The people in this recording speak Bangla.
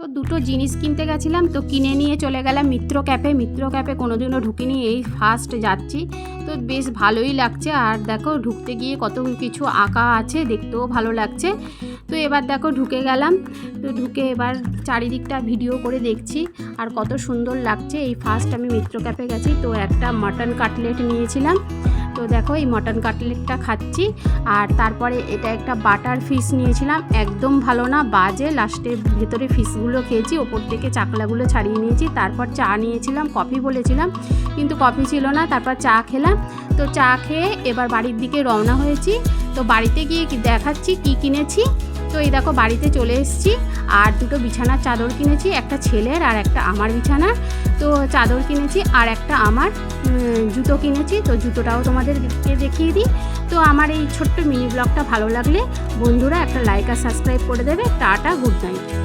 তো দুটো জিনিস কিনতে গেছিলাম, তো কিনে নিয়ে চলে গেলাম মিত্র ক্যাপে মিত্র ক্যাপে কোনোদিনও ঢুকিনি, এই ফার্স্ট যাচ্ছি। তো বেশ ভালোই লাগছে, আর দেখো ঢুকতে গিয়ে কত কিছু আঁকা আছে, দেখতেও ভালো লাগছে। তো এবার দেখো ঢুকে গেলাম, তো ঢুকে এবার চারিদিকটা ভিডিও করে দেখছি, আর কত সুন্দর লাগছে। এই ফার্স্ট আমি মিত্র ক্যাপে গেছি, তো একটা মাটন কাটলেট নিয়েছিলাম। তো দেখো এই মটন কাটলেটটা খাচ্ছি। আর তারপরে এটা একটা বাটার ফিস নিয়েছিলাম। একদম ভালো না, বাজে। লাস্টে ভেতরে ফিসগুলো খেয়েছি, ওপর থেকে চাকলাগুলো ছাড়িয়ে নিয়েছি। তারপর চা নিয়েছিলাম কফি বলেছিলাম, কিন্তু কফি ছিল না, তারপর চা খেলাম। তো চা খেয়ে এবার বাড়ির দিকে রওনা হয়েছি। তো বাড়িতে গিয়ে কি দেখাচ্ছি, কি কিনেছি? তো এই দেখো বাড়িতে চলে এসেছি, আর দুটো বিছানার চাদর কিনেছি, একটা ছেলের আর একটা আমার বিছানার। তো চাদর কিনেছি আর একটা আমার জুতো কিনেছি, তো জুতোটাও তোমাদেরকে দেখিয়ে দিই। তো আমার এই ছোট্ট মিনি ব্লগটা ভালো লাগলে বন্ধুরা একটা লাইক আর সাবস্ক্রাইব করে দেবে। Tata good night